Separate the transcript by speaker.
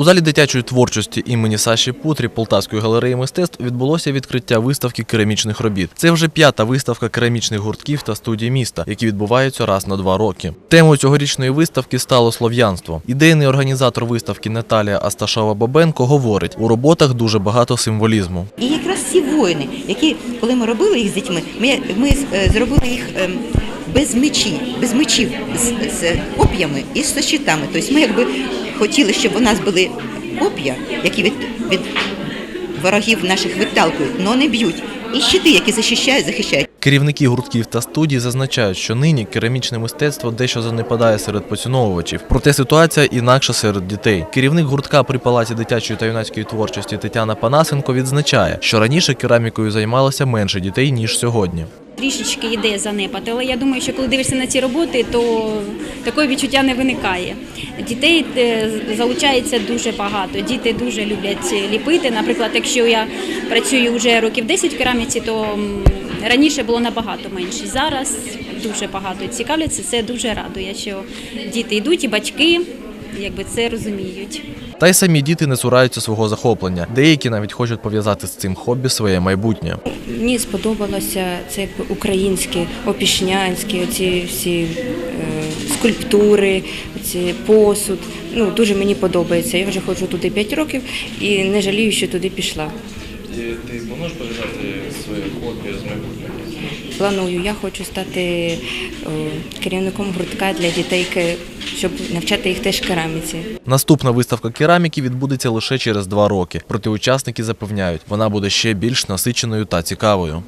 Speaker 1: У залі дитячої творчості імені Саші Путрі Полтавської галереї мистецтв відбулося відкриття виставки керамічних робіт. Це вже п'ята виставка керамічних гуртків та студій міста, які відбуваються раз на два роки. Темою цьогорічної виставки стало слов'янство. Ідейний організатор виставки Наталія Асташова Бабенко говорить: у роботах дуже багато символізму.
Speaker 2: І якраз ці воїни, які, коли ми робили їх з дітьми, ми, ми е, зробили їх ем, без мечі, без мечів, з, з коп'ями і з щитами. Тобто ми якби хотіли, щоб у нас були коп'я, які від, від ворогів наших відталкують, але не б'ють. І щити, які захищають, захищають.
Speaker 1: Керівники гуртків та студій зазначають, що нині керамічне мистецтво дещо занепадає серед поціновувачів. Проте ситуація інакша серед дітей. Керівник гуртка при палаці дитячої та юнацької творчості Тетяна Панасенко відзначає, що раніше керамікою займалося менше дітей ніж сьогодні.
Speaker 3: Трішечки йде занепад, але я думаю, що коли дивишся на ці роботи, то такого відчуття не виникає. Дітей е, залучається дуже багато. Діти дуже люблять ліпити. Наприклад, якщо я працюю вже років 10 в кераміці, то раніше було набагато менше. Зараз дуже багато цікавляться. Це дуже радує, що діти йдуть і батьки якби це розуміють.
Speaker 1: Та й самі діти не цураються свого захоплення. Деякі навіть хочуть пов'язати з цим хобі своє майбутнє.
Speaker 4: Мені сподобалося це якби українське, опішнянське, оці всі е, скульптури, ці посуд. Ну дуже мені подобається. Я вже ходжу туди 5 років і не жалію, що туди пішла.
Speaker 1: Ти плануєш пов'язати своє хобі з майбутнім?
Speaker 4: Планую, я хочу стати е, керівником гуртка для дітей, щоб навчати їх теж кераміці.
Speaker 1: Наступна виставка кераміки відбудеться лише через два роки. Проте учасники запевняють, вона буде ще більш насиченою та цікавою.